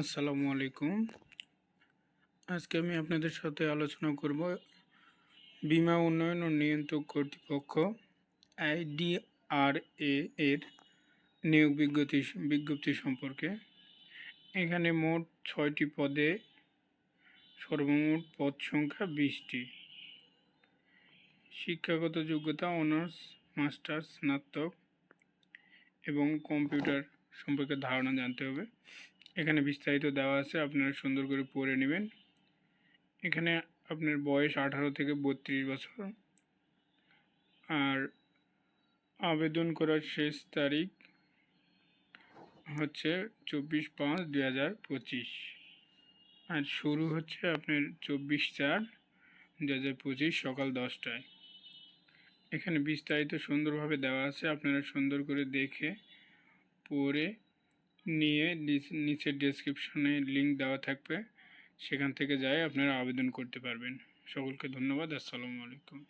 আসসালামু আলাইকুম। আজকে আমি আপনাদের সাথে আলোচনা করব বীমা উন্নয়ন ও নিয়ন্ত্রক কর্তৃপক্ষ আইডিআরএ এর নিয়োগ বিজ্ঞপ্তি বিজ্ঞপ্তি সম্পর্কে। এখানে মোট ছয়টি পদে সর্বমোট পদ সংখ্যা বিশটি। শিক্ষাগত যোগ্যতা, অনার্স, মাস্টার্স, স্নাতক এবং কম্পিউটার সম্পর্কে ধারণা জানতে হবে। এখানে বিস্তারিত দেওয়া আছে, আপনারা সুন্দর করে পড়ে নেবেন। এখানে আপনার বয়স আঠারো থেকে বত্রিশ বছর। আর আবেদন করার শেষ তারিখ হচ্ছে চব্বিশ পাঁচ দুই হাজার পঁচিশ। আর শুরু হচ্ছে আপনার চব্বিশ চার দু হাজার পঁচিশ সকাল দশটায়। এখানে বিস্তারিত সুন্দরভাবে দেওয়া আছে, আপনারা সুন্দর করে দেখে পড়ে নিয়ে নিচের ডেসক্রিপশনে লিঙ্ক দেওয়া থাকবে। সেখান থেকে যাই আপনারা আবেদন করতে পারবেন। সকলকে ধন্যবাদ। আসসালামু আলাইকুম।